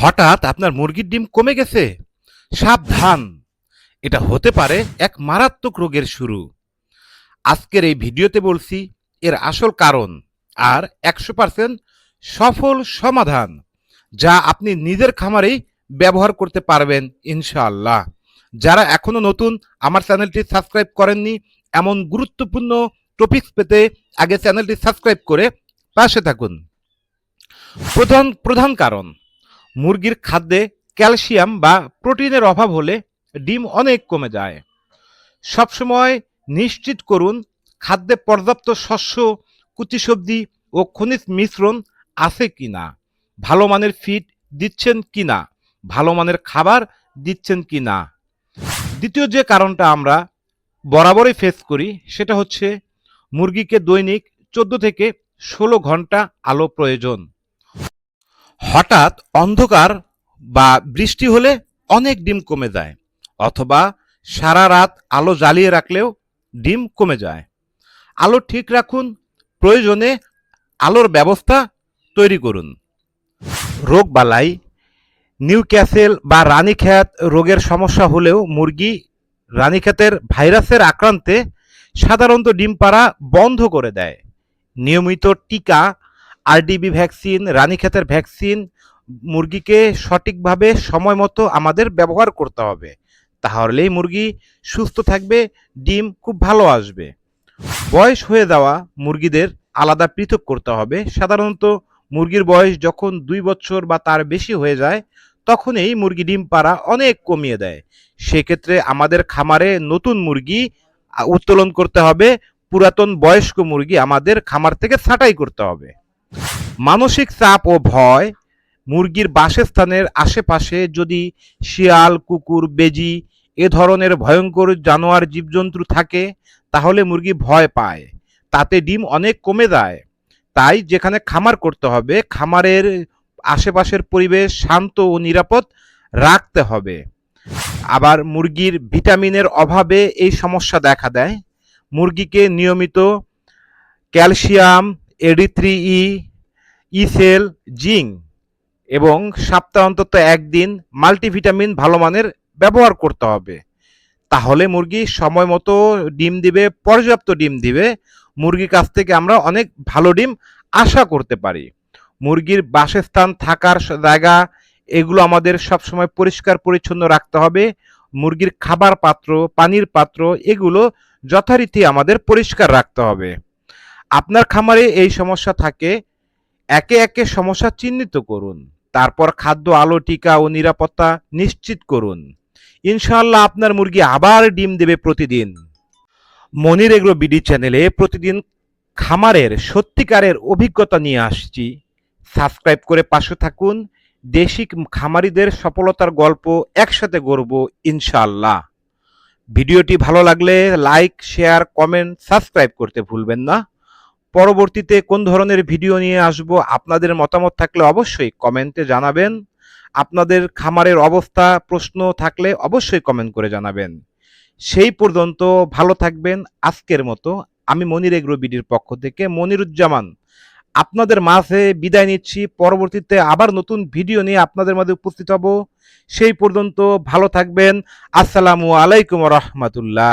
হঠাৎ আপনার মুরগির ডিম কমে গেছে। সাবধান। এটা হতে পারে এক মারাত্মক রোগের শুরু। আজকের এই ভিডিওতে বলছি, এর আসল কারণ আর একশো পার্সেন্ট সফল সমাধান যা আপনি নিজের খামারেই ব্যবহার করতে পারবেন ইনশাআল্লাহ। যারা এখনও নতুন, আমার চ্যানেলটি সাবস্ক্রাইব করেননি, এমন গুরুত্বপূর্ণ টপিকস পেতে আগে চ্যানেলটি সাবস্ক্রাইব করে পাশে থাকুন। প্রধান প্রধান কারণ মুরগির খাদ্যে ক্যালসিয়াম বা প্রোটিনের অভাব হলে ডিম অনেক কমে যায়। সবসময় নিশ্চিত করুন, খাদ্যে পর্যাপ্ত শস্য, কুচি সবজি ও খনিজ মিশ্রণ আছে কি না ভালো মানের ফিড দিচ্ছেন কি না ভালো মানের খাবার দিচ্ছেন কি না দ্বিতীয় যে কারণটা আমরা বরাবরই ফেস করি, সেটা হচ্ছে মুরগিকে দৈনিক চোদ্দ থেকে ষোলো ঘণ্টা আলো প্রয়োজন। হঠাৎ অন্ধকার বা বৃষ্টি হলে অনেক ডিম কমে যায়, অথবা সারা রাত আলো জ্বালিয়ে রাখলেও ডিম কমে যায়। আলো ঠিক রাখুন, প্রয়োজনে আলোর ব্যবস্থা তৈরি করুন। রোগ বালাই, নিউক্যাসেল বা রানীক্ষেত রোগের সমস্যা হলেও মুরগি রানীক্ষেতের ভাইরাসের আক্রান্তে সাধারণত ডিম পাড়া বন্ধ করে দেয়। নিয়মিত টিকা আরডিবি ভ্যাকসিন রানীক্ষেতের ভ্যাকসিন মুরগিকে সঠিকভাবে সময় মতো আমাদের ব্যবহার করতে হবে। তাহলেই মুরগি সুস্থ থাকবে, ডিম খুব ভালো আসবে। বয়স হয়ে যাওয়া মুরগিদের আলাদা পৃথক করতে হবে। সাধারণত মুরগির বয়স যখন দুই বছর বা তার বেশি হয়ে যায়, তখনই মুরগি ডিম পাড়া অনেক কমিয়ে দেয়। সেক্ষেত্রে আমাদের খামারে নতুন মুরগি উত্তোলন করতে হবে। পুরাতন বয়স্ক মুরগি আমাদের খামার থেকে ছাঁটাই করতে হবে। মানসিক চাপ ও ভয়, মুরগির বাসস্থানের আশেপাশে যদি শিয়াল, কুকুর, বেজি এ ধরনের ভয়ঙ্কর জানোয়ার জীবজন্তু থাকে, তাহলে মুরগি ভয় পায়। তাতে ডিম অনেক কমে যায়। তাই যেখানে খামার করতে হবে, খামারের আশেপাশের পরিবেশ শান্ত ও নিরাপদ রাখতে হবে। আবার মুরগির ভিটামিনের অভাবে এই সমস্যা দেখা দেয়। মুরগিকে নিয়মিত ক্যালসিয়াম এডি থ্রি ই, ইসেল জিঙ্ক এবং সপ্তাহ অন্তত একদিন মাল্টিভিটামিন ভালো মানের ব্যবহার করতে হবে। তাহলে মুরগি সময় মতো ডিম দিবে, পর্যাপ্ত ডিম দিবে। মুরগির কাছ থেকে আমরা অনেক ভালো ডিম আশা করতে পারি। মুরগির বাসস্থান, থাকার জায়গা, এগুলো আমাদের সবসময় পরিষ্কার, পরিচ্ছন্ন রাখতে হবে। মুরগির খাবার পাত্র, পানির পাত্র, এগুলো যথারীতি আমাদের পরিষ্কার রাখতে হবে। আপনার খামারে এই সমস্যা থাকে, একে একে সমস্যা চিহ্নিত করুন। তারপর খাদ্য আলো, টিকা ও নিরাপত্তা নিশ্চিত করুন। ইনশাল্লাহ আপনার মুরগি আবার ডিম দেবে প্রতিদিন। মনির এগ্রো বিডি চ্যানেলে প্রতিদিন খামারের সত্যিকারের অভিজ্ঞতা নিয়ে আসছি। সাবস্ক্রাইব করে পাশে থাকুন। দেশি খামারিদের সফলতার গল্প একসাথে গড়ব ইনশাল্লাহ ভিডিওটি ভালো লাগলে লাইক, শেয়ার, কমেন্ট, সাবস্ক্রাইব করতে ভুলবেন না। পরবর্তীতে কোন ধরনের ভিডিও নিয়ে আসব, আপনাদের মতামত থাকলে অবশ্যই কমেন্টে জানাবেন। আপনাদের খামারের অবস্থা, প্রশ্ন থাকলে অবশ্যই কমেন্ট করে জানাবেন। সেই পর্যন্ত ভালো থাকবেন আজকের মতো। আমি মনির এগ্রো বিডির পক্ষ থেকে মনিরুজ্জামান। আপনাদের মাঝে বিদায় নিচ্ছি। পরবর্তীতে আবার নতুন ভিডিও নিয়ে আপনাদের মাঝে উপস্থিত হব। সেই পর্যন্ত ভালো থাকবেন। আসসালামু আলাইকুম রহমতুল্লাহ।